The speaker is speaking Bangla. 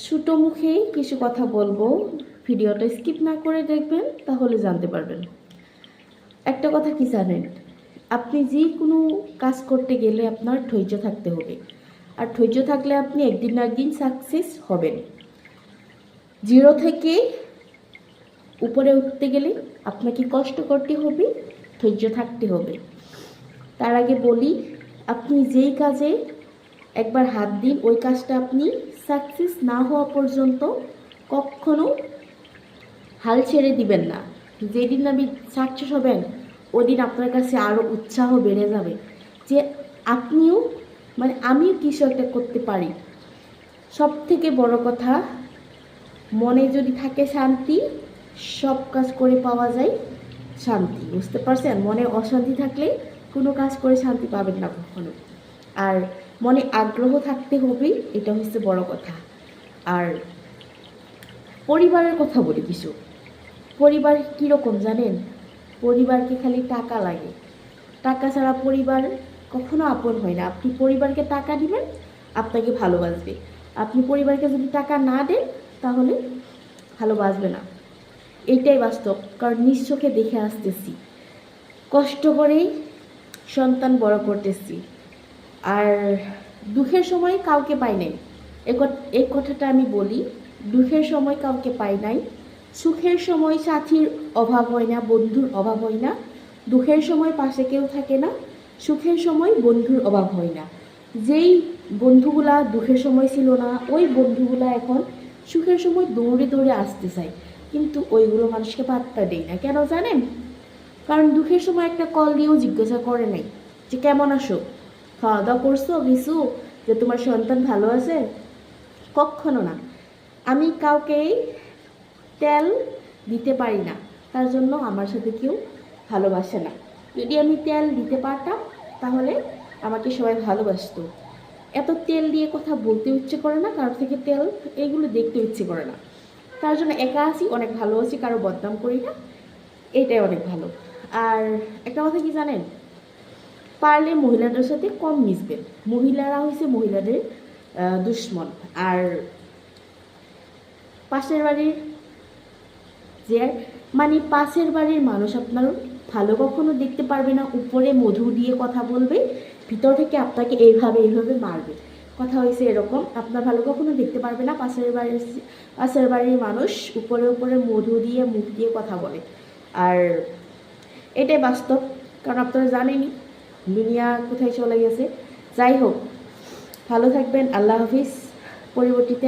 ছোটো মুখেই কিছু কথা বলব। ভিডিওটা স্কিপ না করে দেখবেন, তাহলে জানতে পারবেন। একটা কথা কি জানেন? আপনি যে কোনো কাজ করতে গেলে আপনার ধৈর্য থাকতে হবে। আর ধৈর্য থাকলে আপনি একদিন না একদিন সাকসেস হবেন। জিরো থেকে উপরে উঠতে গেলে আপনাকে কষ্ট করতে হবে, ধৈর্য থাকতে হবে। তার আগে বলি, আপনি যেই কাজে একবার হাত দিন, ওই কাজটা আপনি সাকসেস না হওয়া পর্যন্ত কখনো হাল ছেড়ে দিবেন না। যেদিন আপনি সাকসেস হবেন, ওদিন আপনার কাছে আরও উৎসাহ বেড়ে যাবে যে আপনিও মানে আমিও কিছু একটা করতে পারি। সব থেকে বড় কথা, মনে যদি থাকে শান্তি, সব কাজ করে পাওয়া যায় শান্তি। বুঝতে পারছেন? মনে অশান্তি থাকলে কোনো কাজ করে শান্তি পাবেন না কখনো। আর মনে আগ্রহ থাকতে হবে, এটা হচ্ছে বড় কথা। আর পরিবারের কথা বলি কিছু। পরিবার কীরকম জানেন? পরিবারকে খালি টাকা লাগে। টাকা ছাড়া পরিবার কখনো আপন হয় না। আপনি পরিবারকে টাকা দিবেন, আপনাকে ভালোবাসবে। আপনি পরিবারকে যদি টাকা না দেন, তাহলে ভালোবাসবে না। এইটাই বাস্তব, কারণ চোখে দেখে আসতেছি। কষ্ট করেই সন্তান বড় করতেছি। আর দুঃখের সময় কাউকে পাই নাই। এই কথাটা আমি বলি, দুঃখের সময় কাউকে পাই নাই, সুখের সময় সাথীর অভাব হয় না, বন্ধুর অভাব হয় না, দুঃখের সময় পাশে কেউ থাকে না, সুখের সময় বন্ধুর অভাব হয় না। যেই বন্ধুগুলা দুঃখের সময় ছিল না, ওই বন্ধুগুলা এখন সুখের সময় দৌড়ে দৌড়ে আসতে চায়। কিন্তু ওইগুলো মানুষকে পাত্তা দেয় না। কেন জানেন? কারণ দুঃখের সময় একটা কল দিয়েও জিজ্ঞাসা করে নাই যে, কেমন আসো খাওয়া দাওয়া করছ কিছু যে তোমার সন্তান ভালো আছে? কখনো না। আমি কাউকেই তেল দিতে পারি না। তার জন্য আমার সাথে কেউ ভালোবাসে না। যদি আমি তেল দিতে পারতাম, তাহলে আমাকে সবাই ভালোবাসতো। এত তেল দিয়ে কথা বলতে ইচ্ছে করে না, কারোর থেকে তেল, এগুলো দেখতে ইচ্ছে করে না। তার জন্য একা আছি, অনেক ভালো আছি, কারও বদনাম করি না, এটাই অনেক ভালো। আর একটা কথা কি জানেন? পারলে মহিলাদের সাথে কম মিশবেন মহিলারা হয়েছে মহিলাদের দুশ্মন। আর পাশের বাড়ির যে মানে পাশের বাড়ির মানুষ আপনার ভালো কখনো দেখতে পারবে না, উপরে মধু দিয়ে কথা বলবে, ভিতর থেকে আপনাকে এইভাবে এইভাবে মারবে। কথা হয়েছে এরকম, আপনার ভালো কখনো দেখতে পারবে না, পাশের বাড়ির পাশের বাড়ির মানুষ উপরে উপরে মধু দিয়ে, মুখ দিয়ে কথা বলে। আর এটাই বাস্তব, কারণ আপনারা জানেনই দুনিয়া কোথায় চলে গেছে? যাই হোক ভালো থাকবেন আল্লাহ হাফিজ। পরবর্তীতে